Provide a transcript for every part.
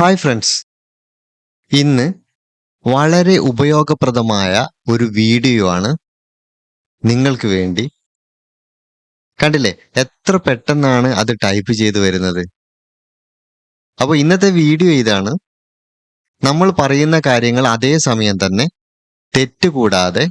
Hi friends ഇന്ന് വളരെ ഉപയോഗപ്രദമായ ഒരു വീഡിയോ ആണ് നിങ്ങൾക്ക് വേണ്ടി. കണ്ടില്ലേ? എത്ര പെട്ടെന്നാണ് അത് ടൈപ്പ് ചെയ്ത് വരുന്നത്? അപ്പോൾ ഇന്നത്തെ വീഡിയോ ഇതാണ്. നമ്മൾ പറയുന്ന കാര്യങ്ങൾ അതേ സമയം തന്നെ തെറ്റുകൂടാതെ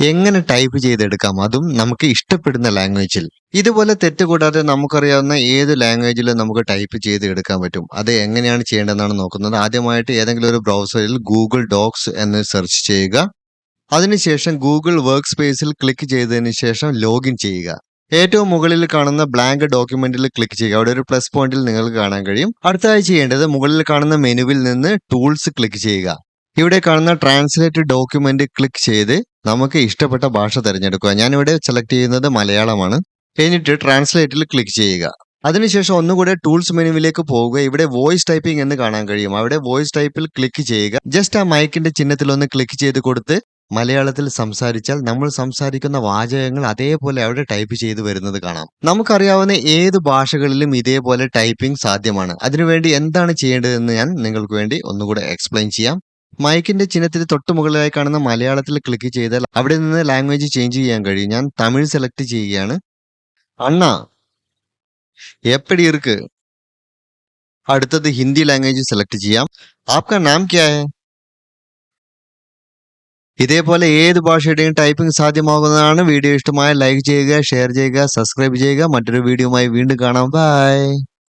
എങ്ങനെ ടൈപ്പ് ചെയ്തെടുക്കാം അതും നമുക്ക് ഇഷ്ടപ്പെടുന്ന ലാംഗ്വേജിൽ ഇതുപോലെ തെറ്റ് കൂടാതെ നമുക്കറിയാവുന്ന ഏത് ലാംഗ്വേജിലും നമുക്ക് ടൈപ്പ് ചെയ്ത് എടുക്കാൻ പറ്റും. അത് എങ്ങനെയാണ് ചെയ്യേണ്ടതെന്നാണ് നോക്കുന്നത്. ആദ്യമായിട്ട് ഏതെങ്കിലും ഒരു ബ്രൗസറിൽ ഗൂഗിൾ ഡോക്സ് എന്ന് സെർച്ച് ചെയ്യുക. അതിനുശേഷം ഗൂഗിൾ വർക്ക് സ്പേസിൽ ക്ലിക്ക് ചെയ്തതിന് ശേഷം ലോഗിൻ ചെയ്യുക. ഏറ്റവും മുകളിൽ കാണുന്ന ബ്ലാങ്ക് ഡോക്യുമെന്റിൽ ക്ലിക്ക് ചെയ്യുക. അവിടെ ഒരു പ്ലസ് പോയിന്റിൽ നിങ്ങൾക്ക് കാണാൻ കഴിയും. അടുത്തതായി ചെയ്യേണ്ടത് മുകളിൽ കാണുന്ന മെനുവിൽ നിന്ന് ടൂൾസ് ക്ലിക്ക് ചെയ്യുക. ഇവിടെ കാണുന്ന ട്രാൻസ്ലേറ്റ് ഡോക്യുമെന്റ് ക്ലിക്ക് ചെയ്ത് നമുക്ക് ഇഷ്ടപ്പെട്ട ഭാഷ തിരഞ്ഞെടുക്കുക. ഞാനിവിടെ സെലക്ട് ചെയ്യുന്നത് മലയാളമാണ്. എന്നിട്ട് ട്രാൻസ്ലേറ്റിൽ ക്ലിക്ക് ചെയ്യുക. അതിനുശേഷം ഒന്നുകൂടെ ടൂൾസ് മെനുവിലേക്ക് പോവുക. ഇവിടെ വോയിസ് ടൈപ്പിംഗ് എന്ന് കാണാൻ കഴിയും. അവിടെ വോയിസ് ടൈപ്പിൽ ക്ലിക്ക് ചെയ്യുക. ജസ്റ്റ് ആ മൈക്കിന്റെ ചിഹ്നത്തിൽ ഒന്ന് ക്ലിക്ക് ചെയ്ത് കൊടുത്ത് മലയാളത്തിൽ സംസാരിച്ചാൽ നമ്മൾ സംസാരിക്കുന്ന വാചകങ്ങൾ അതേപോലെ അവിടെ ടൈപ്പ് ചെയ്തു വരുന്നത് കാണാം. നമുക്കറിയാവുന്ന ഏത് ഭാഷകളിലും ഇതേപോലെ ടൈപ്പിംഗ് സാധ്യമാണ്. അതിനുവേണ്ടി എന്താണ് ചെയ്യേണ്ടതെന്ന് ഞാൻ നിങ്ങൾക്ക് വേണ്ടി ഒന്നുകൂടെ എക്സ്പ്ലെയിൻ ചെയ്യാം. മൈക്കിന്റെ ചിഹ്നത്തിന് തൊട്ട് മുകളിലായി കാണുന്ന മലയാളത്തിൽ ക്ലിക്ക് ചെയ്താൽ അവിടെ നിന്ന് ലാംഗ്വേജ് ചേഞ്ച് ചെയ്യാൻ കഴിയും. ഞാൻ തമിഴ് സെലക്ട് ചെയ്യുകയാണ്. അണ്ണ എപ്പടി ഇർക്ക് അടുത്തത് ഹിന്ദി ലാംഗ്വേജ് സെലക്ട് ചെയ്യാം. ആപ്ക നാം ക്യാ ഇതേപോലെ ഏത് ഭാഷയുടെയും ടൈപ്പിംഗ് സാധ്യമാകുന്നതാണ് വീഡിയോ ഇഷ്ടമായ ലൈക്ക് ചെയ്യുക ഷെയർ ചെയ്യുക സബ്സ്ക്രൈബ് ചെയ്യുക. മറ്റൊരു വീഡിയോയുമായി വീണ്ടും കാണാം. ബൈ